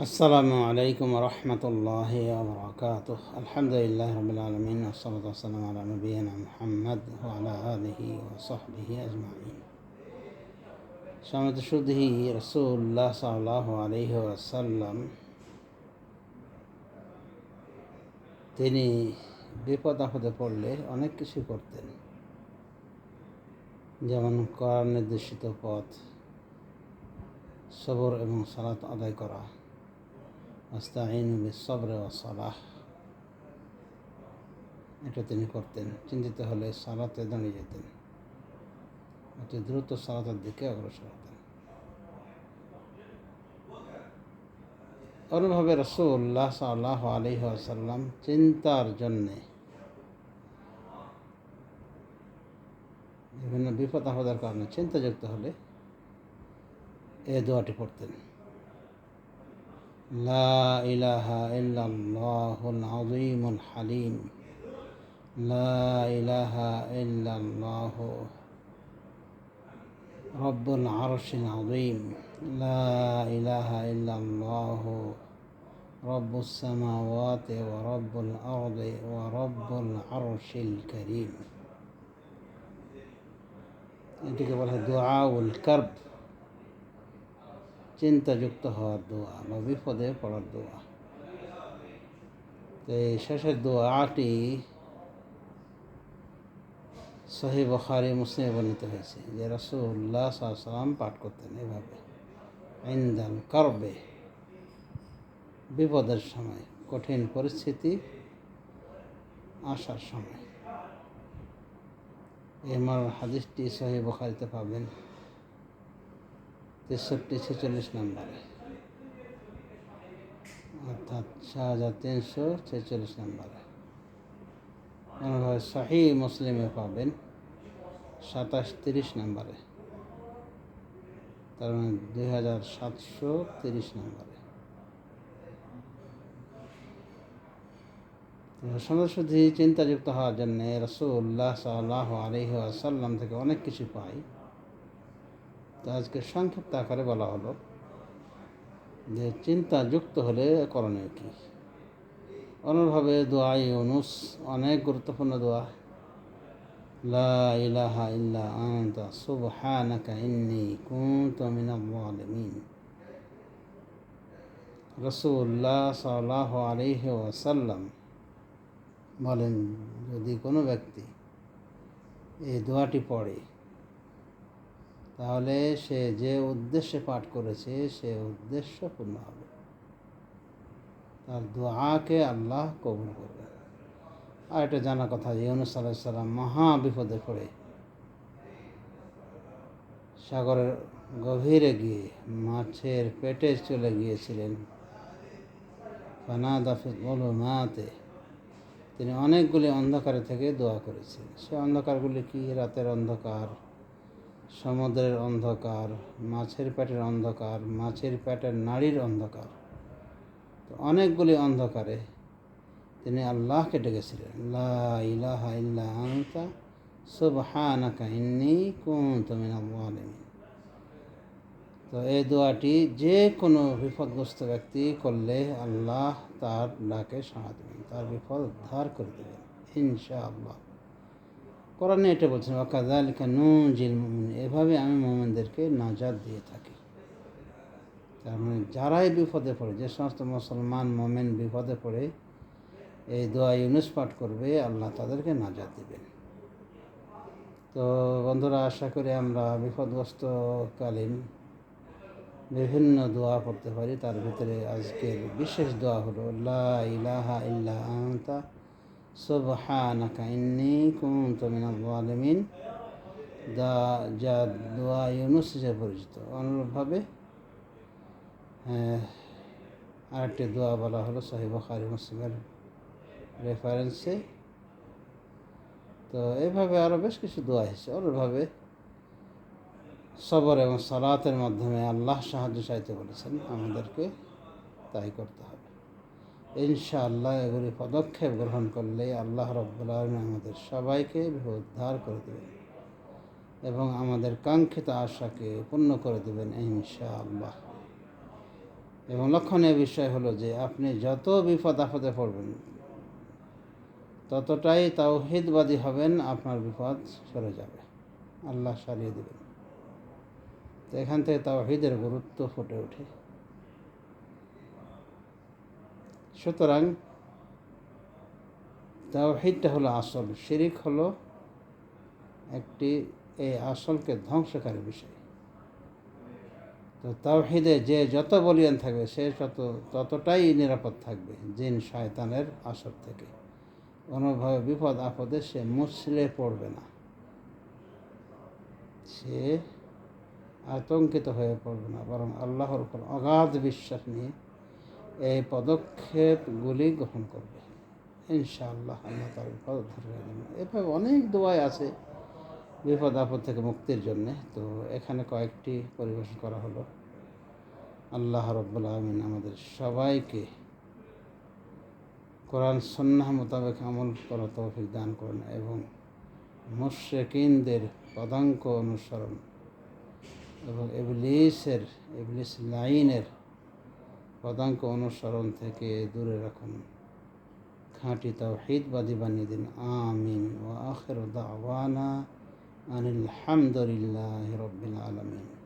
السلام عليكم ورحمة الله وبركاته الحمد لله رب العالمين والصلاة والسلام على نبينا محمد وعلى آله وصحبه أجمعين সমিত শুধু রসুল্লাহ সাল্লাহ আলহি আসাল্লাম তিনি বিপদ আপদে পড়লে অনেক কিছু করতেন যেমন করার নির্দেশিত পথ সবর এবং সালাত আদায় করা আস্তাইন বিসবর ও সালাহ। এটা তিনি করতেন। চিন্তিত হলে সালাতে দাঁড়িয়ে যেতেন। অতি দ্রুত সালাতের দিকে অগ্রসর হতেন। অনুভাবে রসুল্লাহ সাল্লাহ আলহি আসাল্লাম চিন্তার জন্যে বিভিন্ন বিপদ আপদের কারণে চিন্তাযুক্ত হলে এ দোয়াটি পড়তেন। لا إله إلا الله العظيم الحليم. لا إله إلا الله رب العرش العظيم. لا إله إلا الله رب السماوات ورب الأرض ورب العرش الكريم. انت قبل الدعاء والكرب. চিন্তাযুক্ত হওয়ার দোয়া বা বিপদে পড়ার দোয়া। তো এই শেষের দোয়াটি সহি বখারি, মুসলিমে বর্ণিত হয়েছে যে রসুল্লাহ সাল্লাম পাঠ করতেন এভাবে, ইন্দাল করবে বিপদের সময়, কঠিন পরিস্থিতি আসার সময়। এমার হাদিসটি সহি বখারিতে পাবেন। তেষট্টি ছেচল্লিশ নম্বরে। অর্থাৎ ছ হাজার তিনশো ছেচল্লিশ নম্বরে। অনুভাবে শাহি মুসলিমে পাবেন সাতাশ তিরিশ নম্বরে। তার মানে দুই হাজার সাতশো তিরিশ নম্বরে। শুধু চিন্তাযুক্ত হওয়ার জন্যে রসুল্লাহ সাল্লাহ আলহি আসাল্লাম থেকে অনেক কিছু পাই। আজকে সংক্ষিপ্ত আকারে বলা হলো যে চিন্তা যুক্ত হলে করণীয় কী? অনুভাবে দোয়া ইউনুস অনেক গুরুত্বপূর্ণ দোয়া। লা ইলাহা ইল্লা আনতা সুবহানাকা ইন্নী কুনতু মিনাল জালিমিন রাসূলুল্লাহ সাল্লাল্লাহু আলাইহি ওয়াসাল্লাম বলেন, যদি কোনো ব্যক্তি এই দোয়াটি পড়ে তাহলে সে যে উদ্দেশ্যে পাঠ করেছে, সে উদ্দেশ্য পূর্ণ হবে। তার দোয়াকে আল্লাহ কবুল করবে। আর এটা জানা কথা, ইউনুস আলাইসাল্লাম মহা বিপদে পড়ে। সাগরের গভীরে গিয়ে মাছের পেটে চলে গিয়েছিলেন। বলো মাতে তিনি অনেকগুলি অন্ধকারে থেকে দোয়া করেছেন। সে অন্ধকারগুলি কি? রাতের অন্ধকার। সমুদ্রের অন্ধকার, মাছের পেটের অন্ধকার, মাছের পেটের নাড়ির অন্ধকার। তো অনেকগুলি অন্ধকারে তিনি আল্লাহকে ডেকেছিলেন। ইলাহা ইল্লা আনতা তো এই দোয়াটি যে কোনো বিপদগ্রস্ত ব্যক্তি করলে আল্লাহ তার ডাকে সাড়া দেবেন, তার বিপদ উদ্ধার করে দেবেন, ইনশাআল্লাহ। কোরআনে এটা বলছেন ওকাজালিকা নু জিল মোমিন এভাবে আমি মোমেনদেরকে নাজাদ দিয়ে থাকি। তার মানে যারাই বিপদে পড়ে, যে সমস্ত মুসলমান মোমেন বিপদে পড়ে, এই দোয়া ইউনুস পাঠ করবে, আল্লাহ তাদেরকে নাজাদ দেবেন। তো বন্ধুরা, আশা করি আমরা বিপদগ্রস্তকালীন বিভিন্ন দোয়া পড়তে পারি। তার ভিতরে আজকের বিশেষ দোয়া হলো, লা ইলাহা ইল্লা আনতা সুবহানাকা ইন্নী কুনতু মিনাল জালিমিন দা, যা দোয়া ইউনুস হিসেবে পরিচিত। অনুরূপভাবে আরেকটি দোয়া বলা হলো সহি বখারি মুসলিমের রেফারেন্সে তো এইভাবে আরও বেশ কিছু দোয়া এসেছে অনুরূপভাবে, সবর এবং সালাতের মাধ্যমে আল্লাহ সাহায্য চাইতে বলেছেন। আমাদেরকে তাই করতে হবে। ইনশাআল্লাহ এগুলি পদক্ষেপ গ্রহণ করলে আল্লাহ রব্বুল আমাদের সবাইকে উদ্ধার করে দেবেন এবং আমাদের কাঙ্ক্ষিত আশাকে পূর্ণ করে দেবেন ইনশাআল্লাহ। এবং লক্ষণীয় বিষয় হলো যে আপনি যত বিপদ আপদে পড়বেন, ততটাই তাও তাওহিদবাদী হবেন, আপনার বিপদ সরে যাবে। আল্লাহ সারিয়ে দেবেন। তো এখান থেকে তাও তাওহিদের গুরুত্ব ফুটে ওঠে। সুতরাং তাওহিদটা হলো আসল, শিরিক হলো একটি এই আসলকে ধ্বংসকারী বিষয়। তো তাওহিদে যে যত বলিয়ান থাকবে, সে তত ততটাই নিরাপদ থাকবে জিন শয়তানের আসর থেকে। কোনোভাবে বিপদ আপদে সে মুছলে পড়বে না। সে আতঙ্কিত হয়ে পড়বে না, বরং আল্লাহর উপর অগাধ বিশ্বাস নিয়ে এই পদক্ষেপগুলি গ্রহণ করবে। ইনশাআল্লাহ আল্লাহ তার বিপদ ধরে রাখবেন এভাবে অনেক দোয়াই আছে বিপদ আপদ থেকে মুক্তির জন্যে। তো এখানে কয়েকটি পরিবেশন করা হলো। আল্লাহ রব্বুল আলমিন আমাদের সবাইকে কোরআন সন্ন্যাহ মোতাবেক আমল করা তৌফিক দান করেন এবং মুশ্রেকিনদের পদাঙ্ক অনুসরণ এবং এবলিসের এবলিস লাইনের পদাঙ্ক অনুসরণ থেকে দূরে রাখুন। খাঁটি তাওহিদবাদী বানিয়ে দিন। আমিন। ও আখের দাওয়ানা আনিল হামদুলিল্লাহ রবিল আলমিন।